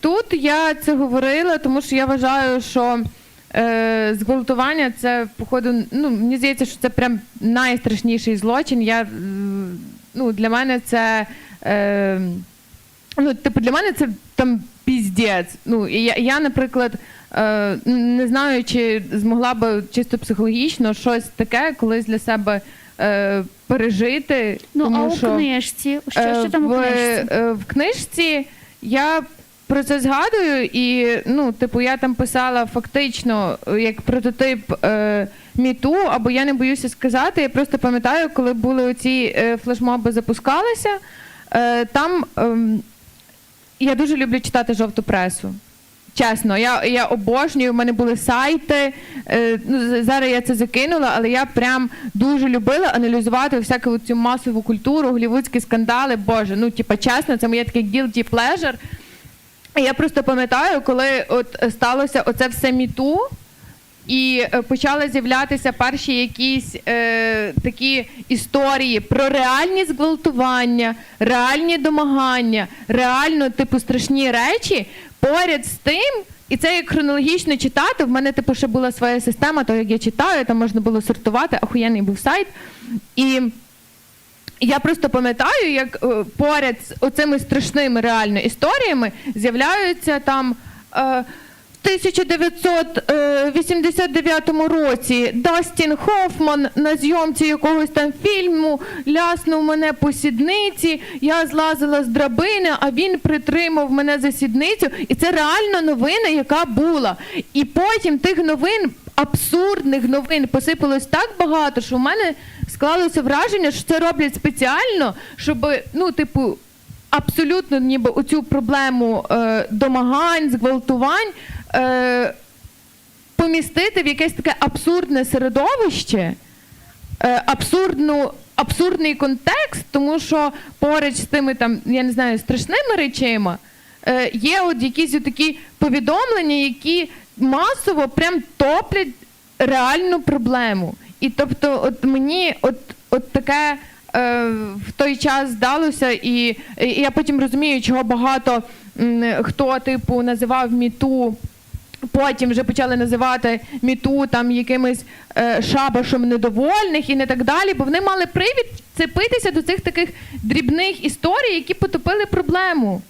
Тут я це говорила, тому що я вважаю, що е, зґвалтування це, походу, ну, мені здається, що це прям найстрашніший злочин. Я, е, ну, для мене це. Е, ну, типу, для мене це там піздець. Ну, і я, я, наприклад, е, не знаю, чи змогла би чисто психологічно щось таке колись для себе е, пережити. Ну, тому а у що... книжці? Що, Е, що там у в, книжці? е, В книжці я про це згадую, і ну, типу, я там писала фактично е, як прототип е, міту, або я не боюся сказати. Я просто пам'ятаю, коли були оці е, флешмоби запускалися. Е, там ем, я дуже люблю читати жовту пресу. Чесно, я, я обожнюю, в мене були сайти. Е, ну, зараз я це закинула, але я прям дуже любила аналізувати всяку цю масову культуру, голівудські скандали. Боже, ну типа чесно, це моє таке guilty pleasure. Я просто пам'ятаю, коли от сталося оце все міту, і е, почали з'являтися перші якісь е, такі історії про реальні зґвалтування, реальні домагання, реально типу страшні речі. Поряд з тим, і це як хронологічно читати. В мене типу ще була своя система, то як я читаю, там можна було сортувати, ахуєнний був сайт. І я просто пам'ятаю, як е, поряд з оцими страшними реально історіями з'являються там. Е, в 1989 році Дастін Хофман на зйомці якогось там фільму ляснув мене по сідниці. Я злазила з драбини, а він притримав мене за сідницю. І це реально новина, яка була. І потім тих новин, абсурдних новин, посипалось так багато, що в мене склалося враження, що це роблять спеціально, щоб, ну, типу, абсолютно ніби оцю проблему е, домагань, зґвалтувань е, помістити в якесь таке абсурдне середовище, е, абсурдну, абсурдний контекст, тому що поруч з тими там, я не знаю, страшними речима е, є от якісь такі повідомлення, які масово прям топлять реальну проблему. І тобто, от мені от, от таке е, в той час здалося, і, і я потім розумію, чого багато хто типу називав міту. Потім вже почали називати міту там якимось е, шабашем недовольних і не так далі, бо вони мали привід цепитися до цих таких дрібних історій, які потопили проблему.